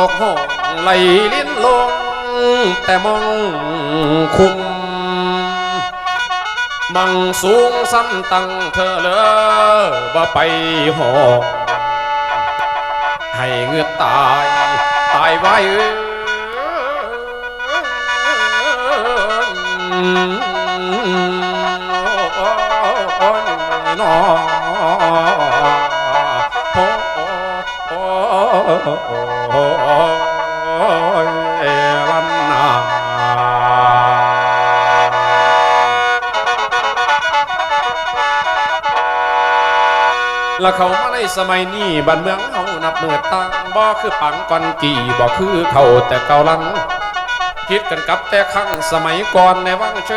ตกห้องไหลลิ้นลง แต่มองคุม มังสูงสั้นตั้งเธอเลยบ่าไปหอกให้เงือตาย ตายไว้นอลันนา แล้วเขามาในสมัยนี้บ้านเมืองเฮานับเมื่อตั้งบ่คือปังก่อนกี่บ่คือเขาแต่เก่าลังคิดกันกับแต่ครั้งสมัยก่อนในวังเช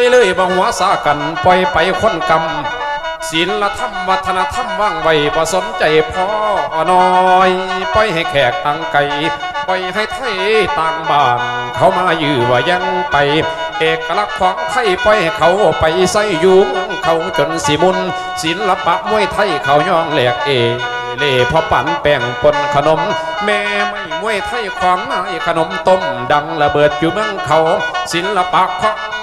ยเลยบ่หัวสากันปล่อยไปคนกรรม ศีลธรรมวัฒนธรรมว่างไว้บ่สนใจพ่อน้อยปล่อยให้แขกต่างไกลปล่อยให้ไทยต่างบ้าน เขามาอยื้อว่ายังไป เอกลักษณ์ของไทยปล่อยให้เขาไปใส่ยู่เมืองเขาจนสิมุนศิลปะมวยไทยเขาย่องแหลกเอเล่พอปั่นแป้งปนขนม แม่ไม่มวยไทยของนายขนมต้มดังระเบิดอยู่เมืองเขา ศิลปะของ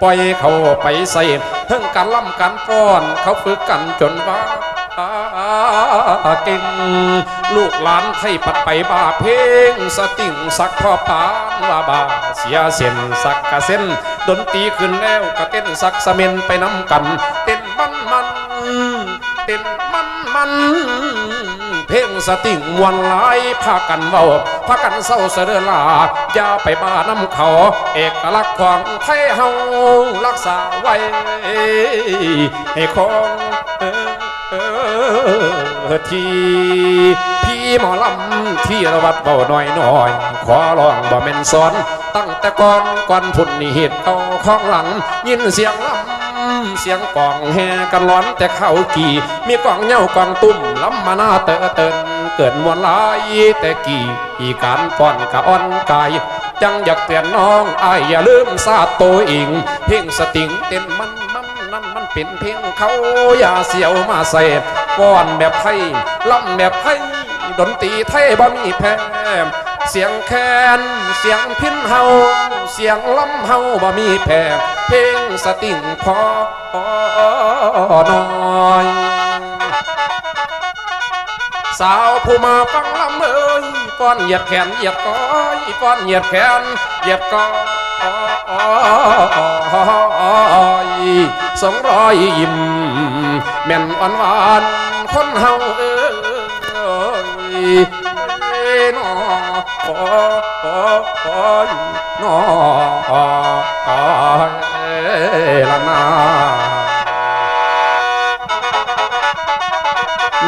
ปล่อยเขาไปใส่เพิ่งกันล่ำกันฟ้อน เขาฝึกกันจนว่าเก่งลูกหลานไทยปัดไปบ้าเพลงสติงสักพ่อปานว่าบาเสียเส้นสักกะเส้นดนตรีขึ้นแล้วก็เต้นสักสะเมนไปน้ำกัน เต้นมันมันเต้นมันมัน เพลงสติงมวนหลายพากันเว้าพากันเศร้าเสดอลาอย่าไปบ้าน้ำเขา เอกลักษณ์ของไทยเฮารักษาไว้ให้คงเออเออทีพี่หมอลำที่ระวัดเบาหน่อยหน่อย ขอร้องบ่แม่นสอน ตั้งแต่ก่อนก่อนพุ่นนี่เหตุเอาของหลัง ยินเสียงลำ เสียงกองแห่กันร้อนแต่เข้ากี่ มีกองเหย้ากองตุ้มลำมาหน้าเตอเตินเกิดมวลลายแต่กี่อีการป้อนกะอ่อนกายจังอยากเตือนน้องอายอย่าลืมซาโตวเองเพ่งสติงเต้นมันมันนั่นมันเป็นเพียงเขาอย่าเสียวมาใส่ก้อนแบบไทยล่ำแบบไทยดนตรีไทยบ่มีแพ้เสียงแคนเสียงพินเฮา เสียงล่ำเฮาบ่มีแพ้เพลงสติงพอน้อย สาวผู้มาฟังลำเอ้ยป้อนเหยียดแขนเหยียดก้อยป้อนเหยียดแขนเหยียดก้อยสองร้อยยิ้มแม่นอ่อนหวานคนเฮาเอ้ย นอโอ้โอ้โอ้ยนอละนา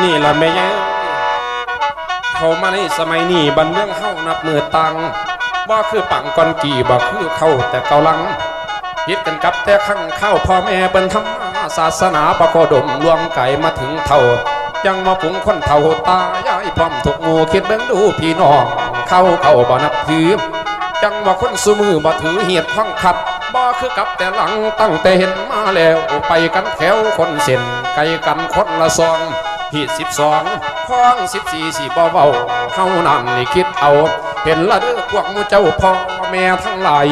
นี่ละแม่เย้ยเขามาในสมัยนี้บันเมืองเฮานับมือตังบ่คือปังก่อนกี่บ่คือเข้าแต่เกาลังยึดกันกับแต่ข้างเข้าพ่อแม่เป็นธรรมศาสนาประโคดมลวงไก่มาถึงเท่า ยังมาผุงคนเท่าตายายพร้อมทุกหมู่คิดเบิ่งดูพี่น้อง เข้าเข้าบ่นับถือจังว่าคนสมือบ่ถือเหียดพังขัดบ่คือกับแต่หลังตั้งแต่เห็นมาแล้วไปกันแถวคนเส้นไกลกันคนละซองหีดสิบสองพ้องสิบสี่สี่บ่เบาเฮานั่นนี่คิดเอา เห็นละเด้อพวกมูเจ้าพ่อแม่ทั้งหลาย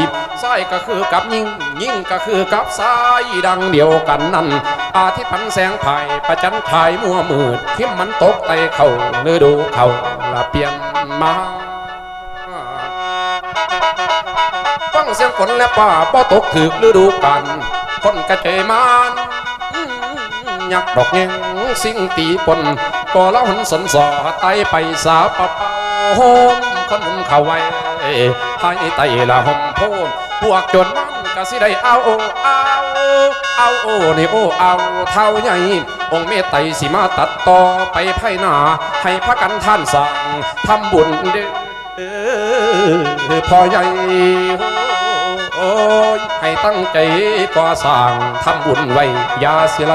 ายก็คือกับยิ่งยิ่งก็คือกับซ้ายดังเดียวกันนั่นอาทิตย์พันแสงไผ่ประจันทายมัวมืดทิมมันตกไตเข้าฤดูเขาละเปลี่ยนมาฟังเสียงฝนและป่าบ่ตกถึกฤดูกาลคนกระเจมานยักดอกเงงสิ่งตีปนก็เล่าหันสนสอไตไปสาปะเปาโฮมคนหุนเขาไว้ ให้ไตละหอมโพนพวกจนมันก็สิได้เอาเอาเอาโอนี่โอเอาเท่าใหญ่องค์เมตไตสิมาตัดต่อไปไพ่หน้าให้พระกันท่านสั่งทำบุญเด้อพ่อใหญ่โอ้ยให้ตั้งใจก่อสร้างทำบุญไว้ยาสียไล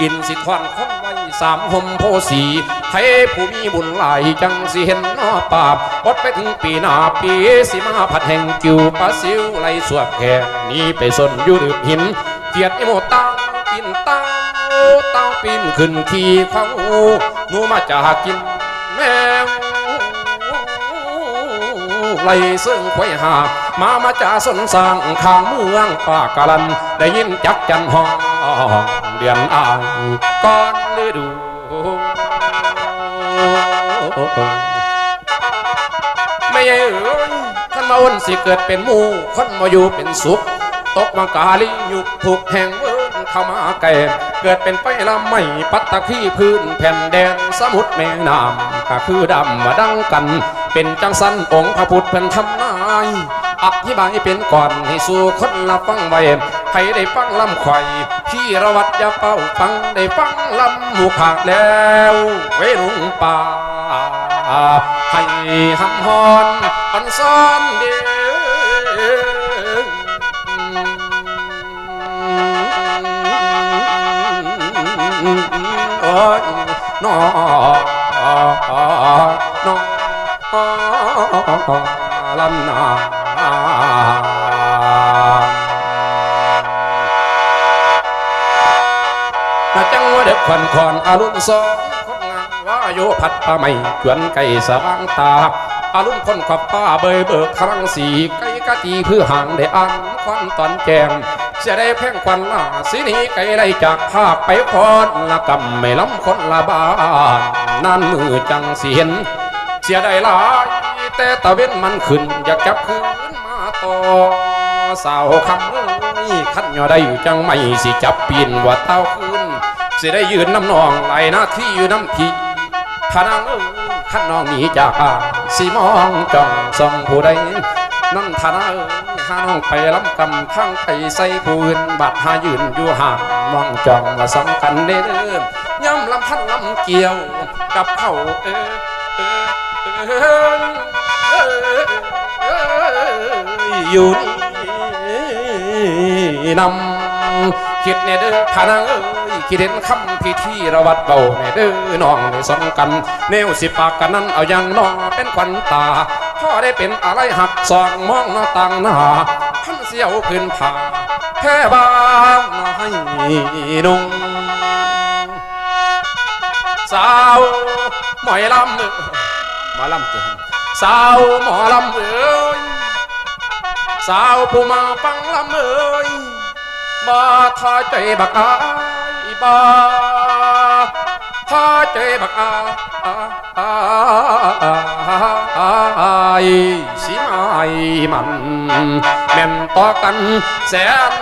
อินสิทวันคนไว้สามหมโพสี ให้ผู้มีบุญหลายจังสิเห็นนอปาบอดไปถึงปีหน้าปีสิมาผัดแห่งกิวปลาซิวไหลสวบแขกนี่ไปสนอยู่ดึบหิน เกียรติโมตาปินเต้าเต้าปินขึ้นขี่เขาหนูมาจากกินแมวไล่ซึ่งควยหา มามาจ่าสนสร้างข้างเมืองปากกลัน ได้ยินจักจันห้องเดือนอายก่อนฤดู ไม่ใช่เอ้ยขันมาอ้นสิเกิดเป็นหมูคนมาอยู่เป็นสุข ตกมากาลียุกถูกแห่งเวินเข้ามาแก่เกิดเป็นไปละไม่ปัตตะขี้พื้นแผ่นแดนสมุทรแม่น้ำก็คือดำมาดังกัน เป็นจังสันองค์พระพุทธเพิ่นทำนายอธิบายเป็นก่อนให้สู่คนละฟังไว้ให้ได้ฟังลำข่อยพี่ระวัดยาเป้าฟังได้ฟังลำหมูขาดแล้วไว้ลุงป่า ให้หำฮอนอันซ้อนเดีโอ้ยน้อน้อลำนาถ้าจังว่าเด็กขวัญคอนอารุณสอง โยพัดป่าไม่จวนไก่สว่างตาอารุณคนขับป้าเบยเบิกครั้งสี่ไก่กะตีเพื่อห่างได้อันควันตอนแจงเสียได้แพ่งควันลาสีนี้ไก่ไล่จากภาคไปพรละกำไม่ล้ำคนละบ้านนั่นมือจังเสียนเสียได้หลายแต่ตะเว้นมันขึ้นอยากจับคืนมาต่อสาวคำเอ้ขันยอได้อยู่จังไม่สิจับปีนว่าเต้าคืนสิได้ยืนน้ำนองไหลหน้าที่อยู่น้ำพี่ พานางเอ้ยขันน้องหนีจากสิมองจ้องส่องผู้ใดนั่นทานาเอ้ยหาน้องไปลำกำข้างไปใส่ผู้อื่นบัดหายืนอยู่ห่างมองจ้องว่าสำคัญเด้อย่ำลำพันลำเกี่ยวกับเขาเอออยู่นี่นำคิดเนี่ยเด้อพานังเอ้ย คิดเห็นคำพิธีระวัดเบาเนี่ยเด้อน้องในสองกันแนวสิปากกันนั้นเอาอย่างน้องเป็นขวัญตาพ่อได้เป็นอะไรหักสองมองหน้าต่างหน้าพันเสียวพื้นผาแค่บางให้นุ่งสาวหมอยลำเอ้ยหมอลำเก่งสาวหมอลำเอ้ยสาวผู้มาฟังลำเอ้ยบ่ทอใจบักอายบ่ทอใจบักอา ยสิไม่มันแม่นต่อกันแสน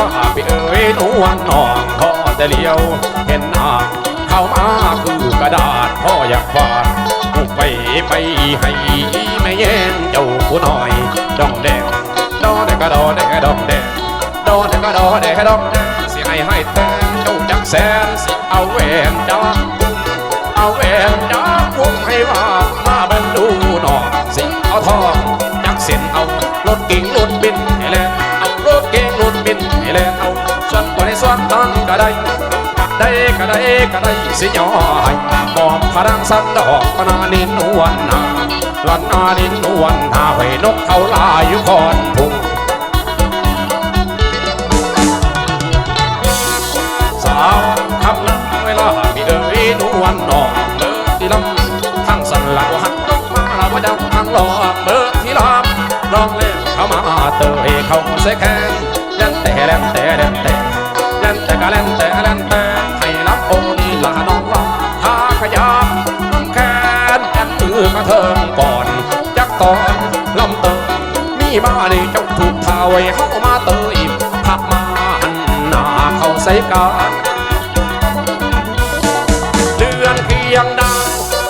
ำน้องเวลาไปเอ่ยนวลน้องพอแต่เลี้ยว เห็นอ่างเข้ามาคือกระดาษพ่ออยากฟาดหุบไปไปให้ไม่เย็นเจ้าผู้น้อยดองแดงดองแดงก็ดองแดงดองแดงดองแดงก็ดองแดงดองแดงสิให้ให้แต่เจ้าจักแสนสิเอาแหวนจ้าเอาแหวนจ้าพุ่งให้ว่ามาเบิ่งดูหนอสิเอาทองจักเส้นเอา วนตัวในส่วนนั้นก็ได้ได้ก็ได้ก็ได้สิย้อยมอบพลังสันดอกปนานินวลนาลันนานินวลนาไว้นกเขาลายอยู่คอนพุงสาวคำนั้นเวลามีเอ่ยนวลนองเบอร์ที่ลำทั้งสันหลักหันนกมาลาว่าดังทางหลอกเบอร์ที่ลำร้องเล่นเข้ามาเตยเขาใส่แขนเล่นแต่เล่นแต่เล่นแต่ ลนแต่กะเล่นแต่กะเล่นแต่ให้รับองค์นี้ละน้องว่าหาขยับแขนแอนมือกระเทิงก่อนจักตอนลมเติมมีบ้าดีเจ้าถูกทาไว้เข้ามาเติมขับมาหันหน้าเข้าใส่กันเดือนเคียงดัง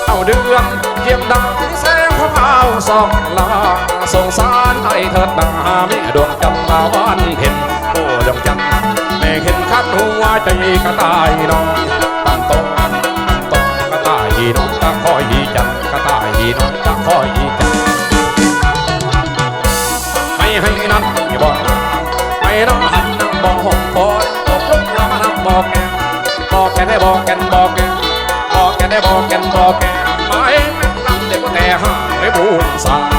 เอาเดือนเคียงดังแสงพระพาวสองลาสงสารไอ้เถิดตาไม่ดวงจันทร์ตาวันเพ็ญโอ้ดวงจันทร์ เห็นคันหัวใจกระต่ายน้อยตันโตตันโตกระต่ายน้อยตะคอยจันกระต่ายน้อยตะคอยจันทร์ไม่ให้นั่นบ่อนไม่น้องหันนั่งบ่หงคอยตกลุกแล้วมานั่งบอกแกบอกแกได้บอกแกบอกแกบอกแกได้บอกแกบอกแกไม่แม่นำเด็กว่าแต่หาไม่บูนสา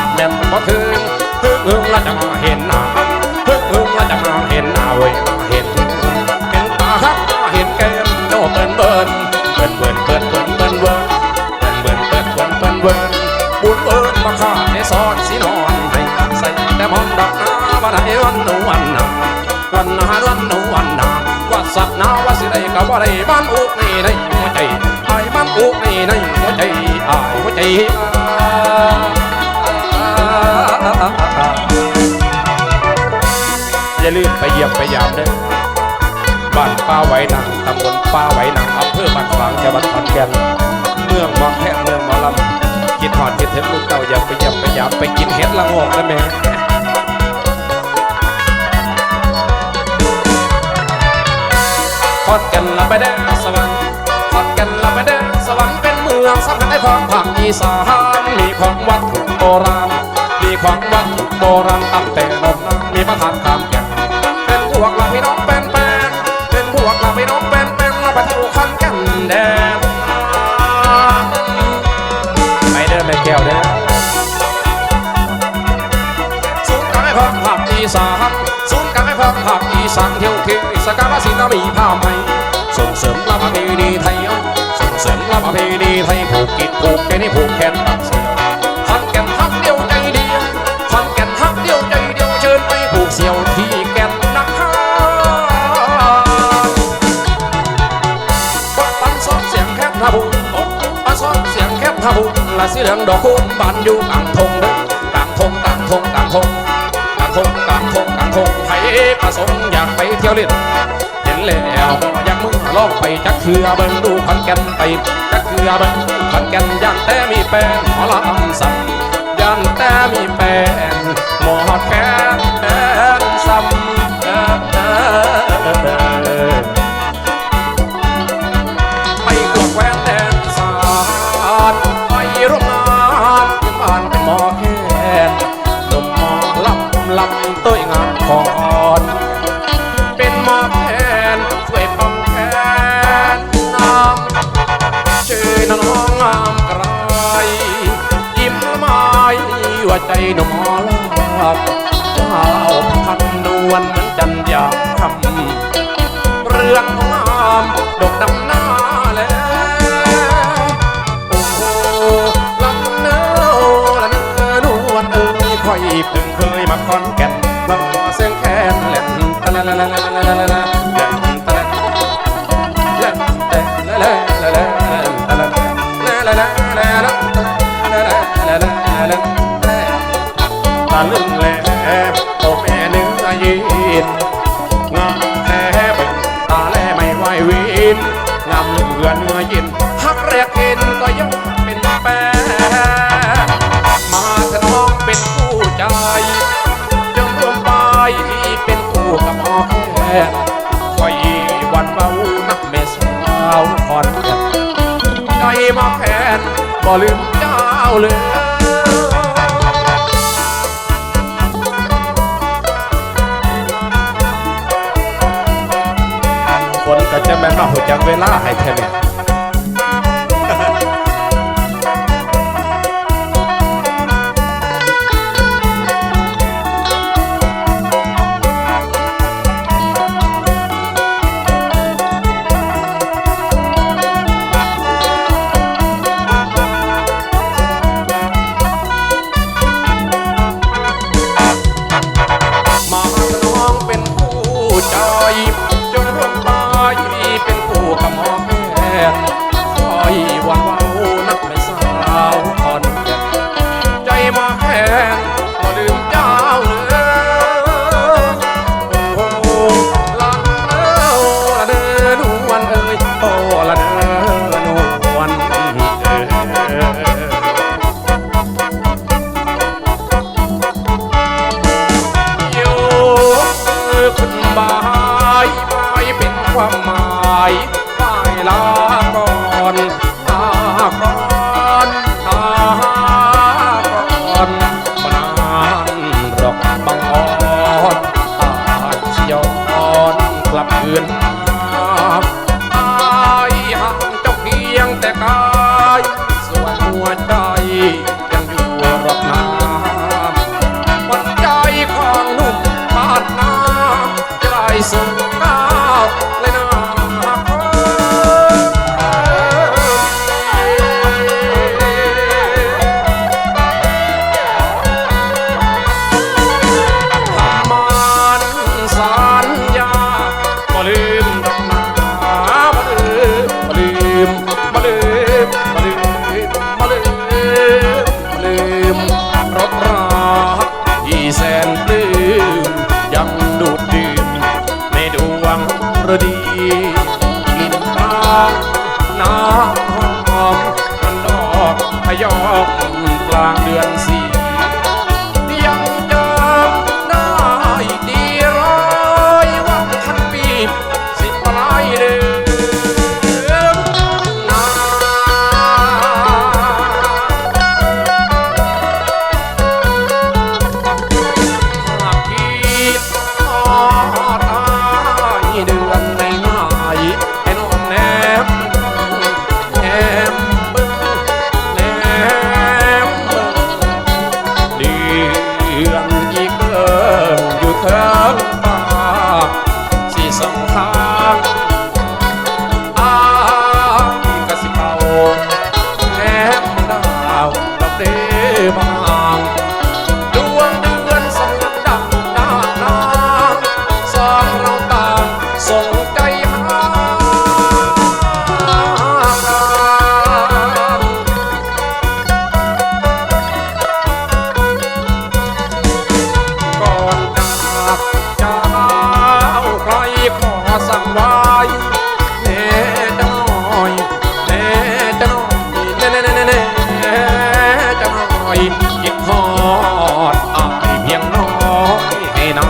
อย่าลืมไปเยี่ยมไปยามเด้อบ้านป้าไหวหนังตำบลป้าไหวหนังอำเภอบ้านฝางจังหวัดขอนแก่นเมืองมอกแค่เมืองมอลำคิดหอดคิดถึงลูกเต่าอย่าไปเยี่ยมไปยามไปกินเห็ดละโงกนะแม่ขอนแก่นละไปแดงสวรรค์ขอนแก่นละไปแดงสวรรค์เป็น มืองสำคัญในของภาคอีสานมีของวัตถุโบราณ มีของวัตถุโบราณตั้งแต่นมมีประธานคำแก่นเป็นพวกเราพี่น้องเป็นแปนเป็นพวกเราพี่น้องเป็นเป็นเราไปเที่ยวขอนก่นแดงไปเดินไปแก้วเด้อศูนย์การไม่พักภาคอีสานศูนย์การไม่พักภาคอีสานเที่ยวเที่ยวสกาวสินามีผ้าไหมส่งเสริมละประเพณีไทย เสริมละปะเพณีไทยผูกกิจผูกแขนนี่ผูกแขนตักเสียขันแกนฮักเดียวใจเดียวขันแกนฮักเดียวใจเดียวเชิญไปผูกเสี่ยวที่แก่นนักฮาปันซ้อนเสียงแคบทาบุญปันซ้อนเสียงแคบทาบุญละสีเหลืองดอกคูณบานอยู่กลางทงเด้อกลางทงกลางทงกลางทงกลางทงกลางทงกลางทงไผ่ประสงค์อยากไปเที่ยวเล่น แล้วอยากมึงลองไปจักเคือเบิ่งดูขอนแก่นไปจักเคือเบิ่งขอนแก่นย่านแต่มีแฟนหมอลำซ้ำย่านแต่มีแฟนหมอแคนซ้ำ no more. บ่ลืมเจ้าเลยฝนก็จะแม่นมาหัวจักเวลาให้แค่เนี่ย น้ำหอมมันดอกพยองกลางเดือนส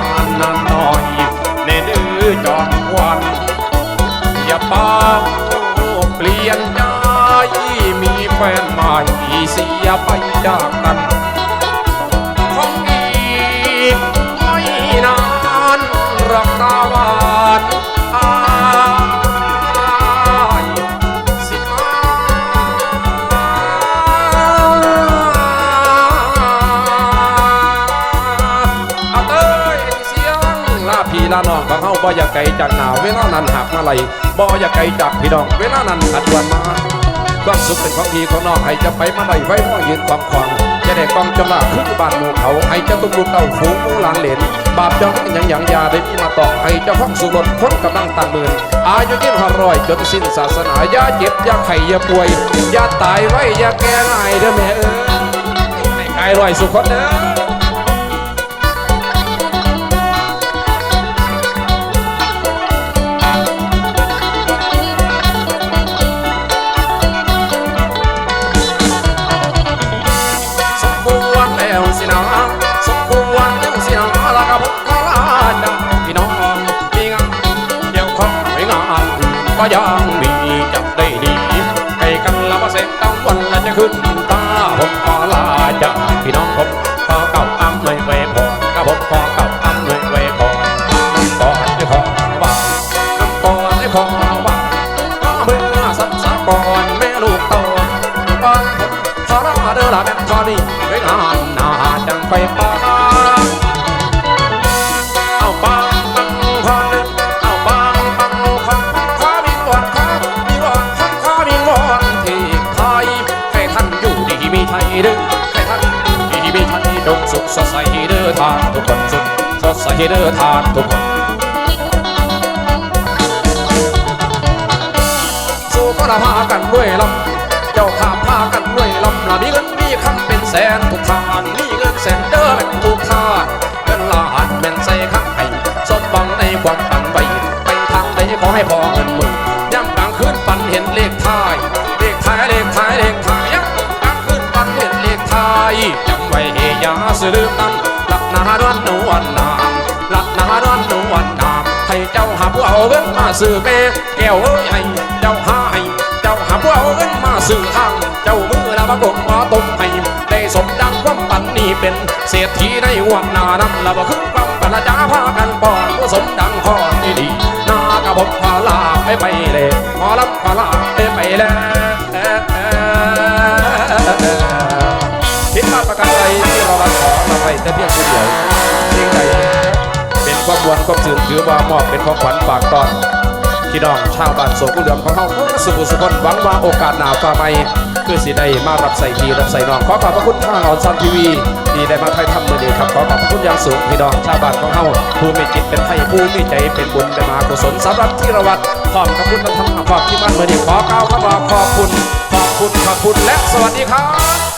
านนานหน่อยในดื้อจอมควันอย่าเป้าเปลี่ยนใจมีแฟนใหม่เสียไปจากกัน บ่อยากไกลจากหนาวเวลานั้นหักมาไหลบ่อยากไกลจากพี่น้อง เวลานั้นขัดวันมาความสุขเป็นของพี่ของน้องให้จะไปมาได้ไว้ห้องยืนความขวางจะได้กองจำลาคือบ้านหมู่เขาให้จ้าตุ้มลูกเต่าฝูงหมู่หลานเหลนบาปจองอย่างอย่างยาได้ที่มาตอกให้จ้าห้องสุรดคนกำลังตังหมื่นอายุยืนหอร้อยจนสิ้นศาสนาอย่าเจ็บอย่าไข้อย่าป่วยอย่าตายไว้อย่าแก่ง่ายเด้อแม่เอ้ยให้ร้อยสุขคนเด้อ ก็ยังมีจับได้ดีให้กันละว่าเสร็จตั้งวันละจะขึ้นตาผมขอลาจากพี่น้องผมขอเก่าอ้ำเลยเวพรกับผมขอเก่าอ้ำเลยเวพรน้ำก่อนได้พอบ้างน้ำก่อนได้พอบ้าเมื่อสักสาก่อนแม่ลูกโตบ้านผมขอรับมาเด้อละแม่พอดีไว้งานหน้าจังไปป้ สดใสเดอทานทุกคนสู้ก็ละพากันด้วยลำเจ้าข้าพากันด้วยลำละมีเงินมีคำเป็นแสนทุกทานมีเงินแสนเด้อเป็นทุกทานเงินล้านเป็นใส่ข้างให้สมบังในความฝันไปไปทางใดขอให้พอเงินหมื่นย่ำกลางคืนปันเห็นเลขท้ายเลขท้ายเลขท้ายเลขท้ายย่ำกลางคืนปันเห็นเลขท้ายจำไว้เฮยาสืลืมนั้นหลักนาดวนนวลาหาผู้เอาเงินมาซื้อแม่แก้วเอ้ยให้เจ้าหาให้เจ้าหาผู้เอาเงินมาสื่อทางเจ้ามือละมากงมาต้มให้ได้สมดังความปันนี่เป็น เศรษฐีในหวงนานั้นละบ่คือความปรจาพากันปอนผู้สมดังข้อดีดีนากระบอกพาลาไปไปเลยหมอลำพาลาไปไปแล้วคิดมาประการใดที่เราขอเราไปแต่เพียงผู้เดียวสิ่งใด ความบวนความสื่นถือว่ามอบเป็นของขวัญฝากตอนพี่น้องชาวบ้านโศกเหลือมของเฮาสุขุสุขนหวังว่าโอกาสหน้าฟ้าใหม่คือสิได้มารับใส่ทีรับใส่น้องขอขอบพระคุณทางออนซันทีวีที่ได้มาไทยทำมือนี้ครับขอขอบพระคุณอย่างสูงพี่น้องชาวบ้านของเฮาผู้มีจิตเป็นไทยผู้มีใจเป็นบุญเป็นมากุศลสำหรับที่ระวัดพร้อมกับคุณธรรมความที่มั่นมือนี้ขอกล่าวคำว่าขอบคุณขอบคุณขอบคุณและสวัสดีครับ